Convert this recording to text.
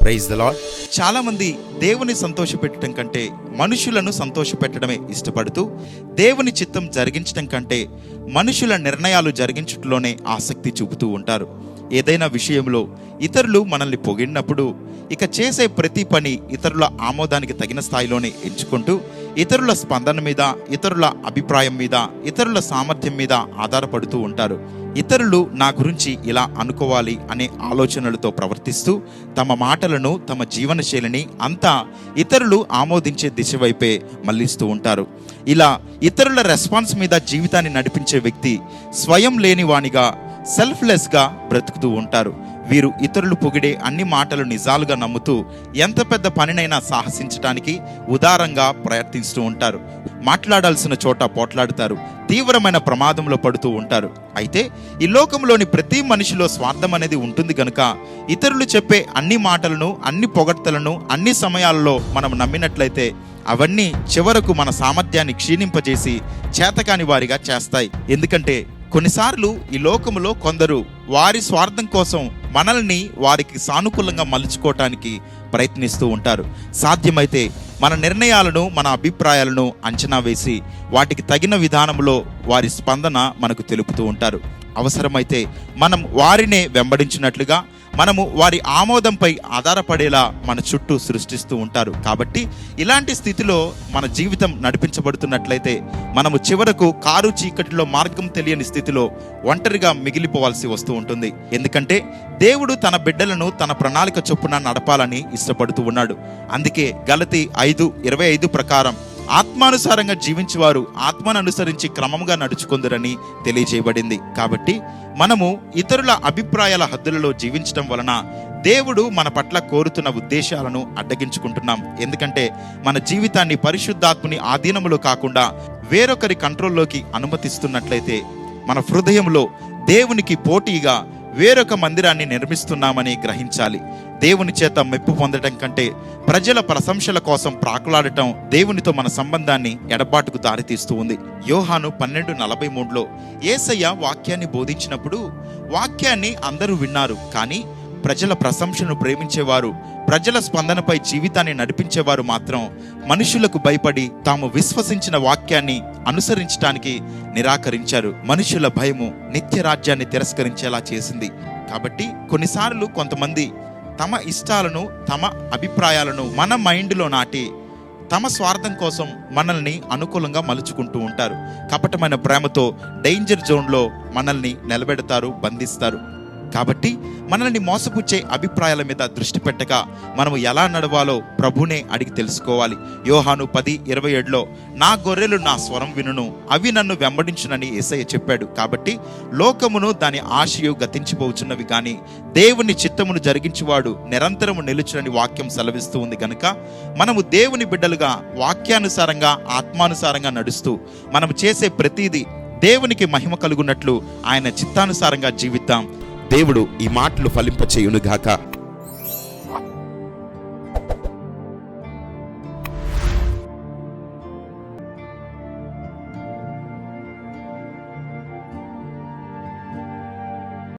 Praise the lord చాలా మంది దేవుని సంతోషపెట్టడం కంటే మనుషులను సంతోషపెట్టడమే ఇష్టపడుతూ దేవుని చిత్తం జరిగించడం కంటే మనుషుల నిర్ణయాలు జరిగించడంలోనే ఆసక్తి చూపుతూ ఉంటారు. ఏదైనా విషయంలో ఇతరులు మనల్ని పొగిడినప్పుడు ఇక చేసే ప్రతి పని ఇతరుల ఆమోదానికి తగిన స్థాయిలోనే ఎంచుకుంటూ ఇతరుల స్పందన మీద ఇతరుల అభిప్రాయం మీద ఇతరుల సామర్థ్యం మీద ఆధారపడుతూ ఉంటారు. ఇతరులు నా గురించి ఇలా అనుకోవాలి అనే ఆలోచనలతో ప్రవర్తిస్తూ తమ మాటలను తమ జీవనశైలిని అంతా ఇతరులు ఆమోదించే దిశ వైపే మళ్ళిస్తూ ఉంటారు. ఇలా ఇతరుల రెస్పాన్స్ మీద జీవితాన్ని నడిపించే వ్యక్తి స్వయం లేనివానిగా సెల్ఫ్లెస్గా బ్రతుకుతూ ఉంటారు. వీరు ఇతరులు పొగిడే అన్ని మాటలు నిజాలుగా నమ్ముతూ ఎంత పెద్ద పనినైనా సాహసించడానికి ఉదారంగా ప్రయత్నిస్తూ ఉంటారు. మాట్లాడాల్సిన చోట పోట్లాడుతారు. తీవ్రమైన ప్రమాదంలో పడుతూ ఉంటారు. అయితే ఈ లోకంలోని ప్రతి మనిషిలో స్వార్థం అనేది ఉంటుంది కనుక ఇతరులు చెప్పే అన్ని మాటలను అన్ని పొగడ్తలను అన్ని సమయాల్లో మనం నమ్మినట్లయితే అవన్నీ చివరకు మన సామర్థ్యాన్ని క్షీణింపజేసి చేతకాని వారిగా చేస్తాయి. ఎందుకంటే కొన్నిసార్లు ఈ లోకములో కొందరు వారి స్వార్థం కోసం మనల్ని వారికి సానుకూలంగా మలుచుకోవటానికి ప్రయత్నిస్తూ ఉంటారు. సాధ్యమైతే మన నిర్ణయాలను మన అభిప్రాయాలను అంచనా వేసి వాటికి తగిన విధానంలో వారి స్పందన మనకు తెలుపుతూ ఉంటారు. అవసరమైతే మనం వారినే వెంబడించినట్లుగా మనము వారి ఆమోదంపై ఆధారపడేలా మన చుట్టూ సృష్టిస్తూ ఉంటారు. కాబట్టి ఇలాంటి స్థితిలో మన జీవితం నడిపించబడుతున్నట్లయితే మనము చివరకు కారు చీకటిలో మార్గం తెలియని స్థితిలో ఒంటరిగా మిగిలిపోవాల్సి వస్తూ ఉంటుంది. ఎందుకంటే దేవుడు తన బిడ్డలను తన ప్రణాళిక చొప్పున నడపాలని ఇష్టపడుతూ ఉన్నాడు. అందుకే గలతి ఐదు ఇరవై ఐదు ప్రకారం ఆత్మానుసారంగా జీవించేవారు ఆత్మను అనుసరించి క్రమంగా నడుచుకుందరని తెలియజేయబడింది. కాబట్టి మనము ఇతరుల అభిప్రాయాల హద్దులలో జీవించడం వలన దేవుడు మన పట్ల కోరుతున్న ఉద్దేశాలను అడ్డగించుకుంటున్నాం. ఎందుకంటే మన జీవితాన్ని పరిశుద్ధాత్మని ఆధీనములో కాకుండా వేరొకరి కంట్రోల్లోకి అనుమతిస్తున్నట్లయితే మన హృదయంలో దేవునికి పోటీగా వేరొక మందిరాన్ని నిర్మిస్తున్నామని గ్రహించాలి. దేవుని చేత మెప్పు పొందడం కంటే ప్రజల ప్రశంసల కోసం ప్రాకులాడటం దేవునితో మన సంబంధాన్ని ఎడబాటుకు దారితీస్తూ ఉంది. యోహాను పన్నెండు నలభై మూడులో ఏసయ్య వాక్యాన్ని బోధించినప్పుడు వాక్యాన్ని అందరూ విన్నారు కానీ ప్రజల ప్రశంసను ప్రేమించేవారు ప్రజల స్పందనపై జీవితాన్ని నడిపించేవారు మాత్రం మనుషులకు భయపడి తాము విశ్వసించిన వాక్యాన్ని అనుసరించడానికి నిరాకరించారు. మనుషుల భయము నిత్య రాజ్యాన్ని తిరస్కరించేలా చేసింది. కాబట్టి కొన్నిసార్లు కొంతమంది తమ ఇష్టాలను తమ అభిప్రాయాలను మన మైండ్లో నాటి తమ స్వార్థం కోసం మనల్ని అనుకూలంగా మలుచుకుంటూ ఉంటారు. కపటమైన ప్రేమతో డేంజర్ జోన్లో మనల్ని నిలబెడతారు బంధిస్తారు. కాబట్టి మనల్ని మోసపుచ్చే అభిప్రాయాల మీద దృష్టి పెట్టక మనము ఎలా నడవాలో ప్రభునే అడిగి తెలుసుకోవాలి. యోహాను పది ఇరవై ఏడులో నా గొర్రెలు నా స్వరం వినును అవి నన్ను వెంబడించునని ఏసయ్య చెప్పాడు. కాబట్టి లోకమును దాని ఆశయు గతించిపోచున్నవి కానీ దేవుని చిత్తమును జరిగించువాడు నిరంతరము నిలుచునని వాక్యం సెలవిస్తూ ఉంది కనుక మనము దేవుని బిడ్డలుగా వాక్యానుసారంగా ఆత్మానుసారంగా నడుస్తూ మనము చేసే ప్రతిదీ దేవునికి మహిమ కలుగున్నట్లు ఆయన చిత్తానుసారంగా జీవిద్దాం. దేవుడు ఈ మాటలు ఫలింపచేయునుగాక.